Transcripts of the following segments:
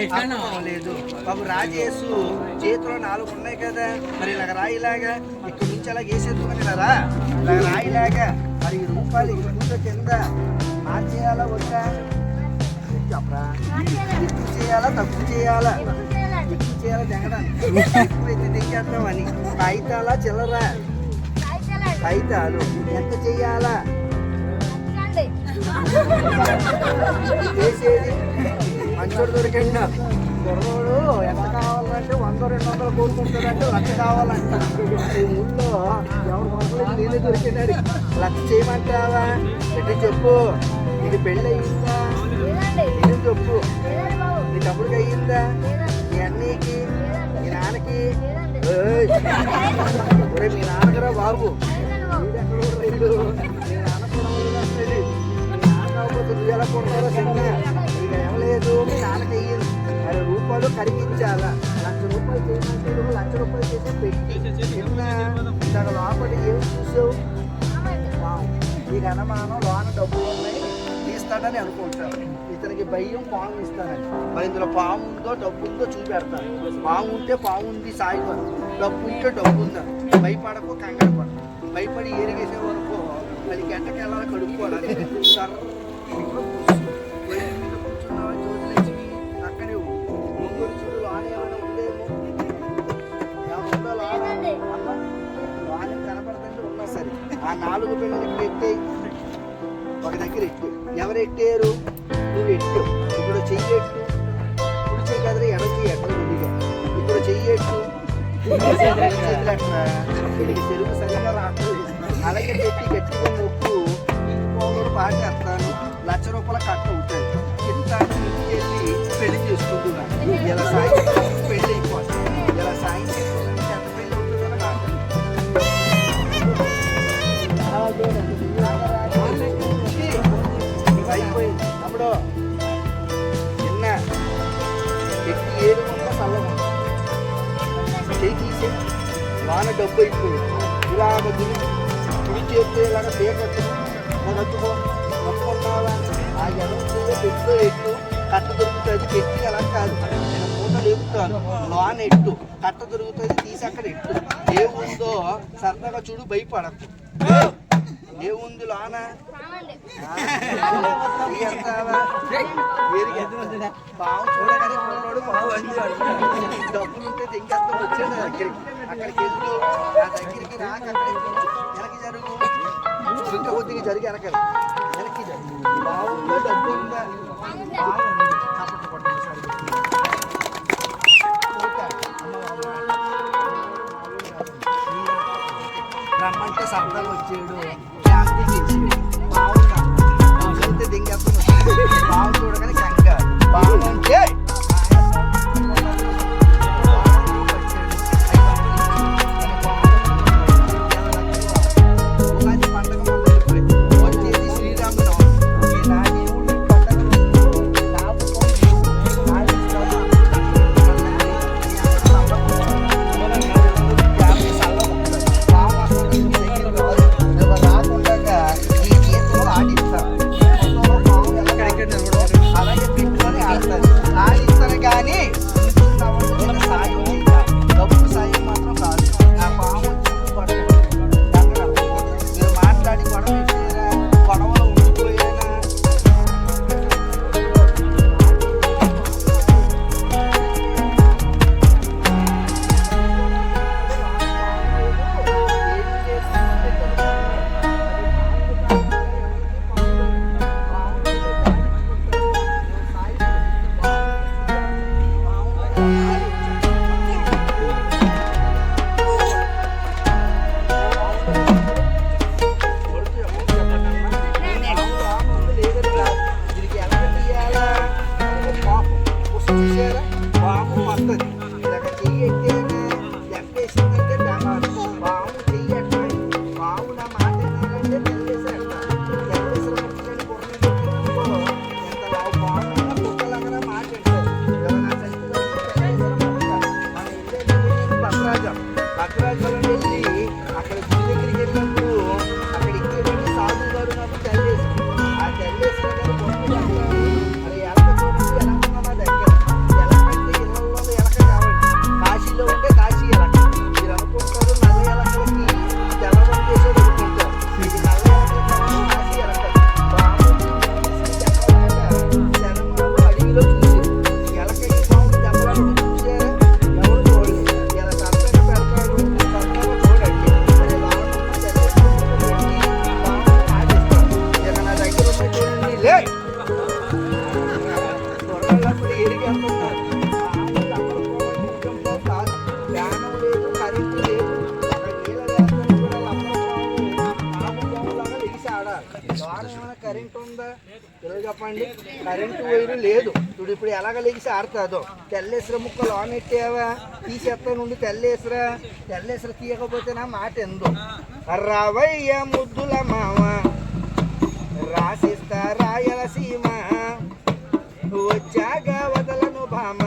లేదు. బాబు రాజేసు చేతిలో నాలుగు ఉన్నాయి కదా. మరి ఇలాగ రాయిలాగా ఇక్కడ నుంచి అలా ఇలా రా ఇలా రాయిలాగా మరి ఈ రూపాయలు ఇక్కడ కూర్చో కింద మార్చేయాలా వద్దా? చెప్పరా. ఎక్కువ చేయాలా తక్కువ చేయాలా? ఎక్కువ చేయాలా తెగడానికి తెగేద్దామని కాగితాలా చిల్లరా? కాగితాలు. ఎంత చెయ్యాలా చేసేది మంచోడు దొరికండి. కుర్రోడు ఎంత కావాలంటే వంద రెండు వందలు కోరుకుంటాడంటే లక్ష కావాలంట. ఈ ఊళ్ళో ఎవరు వందలు నేనే దొరికినాడు. లక్ష చేయమంటావా? ఎట్టి చెప్పు. ఇది పెళ్ళి అయ్యిందా ఇది చెప్పు? నీ తమ్ముడికి అయ్యిందా మీ అన్నయ్యకి? మీ నాన్నకి! ఒరే మీ నాన్నగరా బాబు? మీ నాన్న కూడా వదిలేస్తాడు. మీ నాన్న కాకపోతే నువ్వు ఎలా కొడతారో లేదు మీ రూపాయలు కరిగించాలా? లక్ష రూపాయలు చేయమంటే నువ్వు లక్ష రూపాయలు చేసే పెట్టి చిన్న ఇందాక లోపల ఏం చూసావు? వావ్. ఈ ఘనమానం లోన డబ్బులు ఉన్నాయి తీస్తాడని అనుకుంటాను. ఇతనికి భయం పాము ఇస్తానని. మరి ఇందులో పాము ఉందో డబ్బు ఉందో చూపెడతాను పాము ఉంటే పాము ఉంది సాయిపడు డబ్బు ఉంటే డబ్బు ఉందా? భయపడకు కంగారు పడ భయపడి ఏరిగేసే వరకు మళ్ళీ గంటకి కడుక్కోవాలి. ఆ నాలుగు పిల్లలు ఇక్కడ ఎట్టేయి ఒక దగ్గర ఎట్టు ఎవరు ఎట్టారు? నువ్వు ఎట్టు ఇప్పుడు చెయ్యట్టు ఇప్పుడు చెయ్యి కదరా ఎడ చెయ్యి ఎట్లా ఉందిగా ఇప్పుడు చెయ్యట్టు వీడికి తెలుగు సరిగా రాలేదు అలాగే పెట్టి గట్టిగా నొక్కు. ఇంకోడు పాటేస్తాను లక్ష రూపాయల కట్ట అవుతాయి. ఇంత పెళ్ళి చేసుకుంటున్నాను. ఇలా సాయం వాన డబ్బు అయిపోయింది ఇలాగ దిగి కుడి చేస్తే ఇలాగ పేకట్టు? మొదట్టుకో మొత్తుకున్నావా ఆ ఎడం పెట్టు ఎట్టు? కట్ట దొరుకుతుంది పెట్టి అలా కాదు. నేను మూట లేపుతాను. లోన ఎట్టు? కట్ట దొరుకుతుంది తీసి అక్కడ ఎట్టు? ఏముందో సరదాగా చూడు భయపడకు ఏముంది లోన పాము చూడగానే కుర్రోడు పాము అంటాడు డబ్బులు ఉంటే దింగేస్తాం వచ్చాడు అక్కడికి అక్కడికి వెళ్ళు ఆ దగ్గరికి రాక అక్కడికి వెనక్కి జరుగు ఇంకా కొద్దిగా జరిగి వెనకాల వెనక్కి జరుగు బాగుందా డబ్బు ఉందా. రమ్మంటే శబ్దాలు వచ్చాడు देखिए पाव का पाव से देंगे आपको पाव तोड़ कर చెప్పండి. కరెంటు వైరు లేదు. ఇప్పుడు ఇప్పుడు ఎలాగ లెగిసి ఆడుతుందో తెల్లేసర ముక్కలు ఆన్ ఎట్టావా తీసేస్తా నుండి తెల్లేసర? తెల్లేసర తీయకపోతే నా మాట ఎందు? రవయ్య ముద్దుల మామ రాసిస్తా రాయలసీమ వచ్చాక వదలను భామ.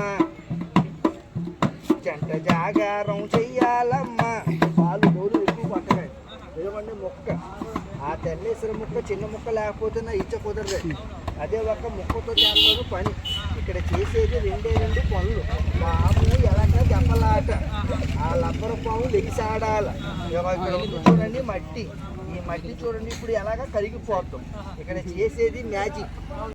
జంట జాగారం చెయ్యాలమ్మా. పాలు గోలు ఎక్కువ పట్టగా ఏమండి మొక్క? ఆ తెల్లేసిన ముక్క చిన్న ముక్క లేకపోతే నా ఇచ్చ అదే ఒక ముక్కతో చేస్తారు పని. ఇక్కడ చేసేది రెండే రెండు పనులు. పాము ఎలక దెబ్బలాట ఆ లబ్బర పాము లెగిసాడాల. చూడండి మట్టి. ఈ మట్టి చూడండి ఇప్పుడు ఎలాగ కరిగిపోతాం ఇక్కడ చేసేది మ్యాజిక్.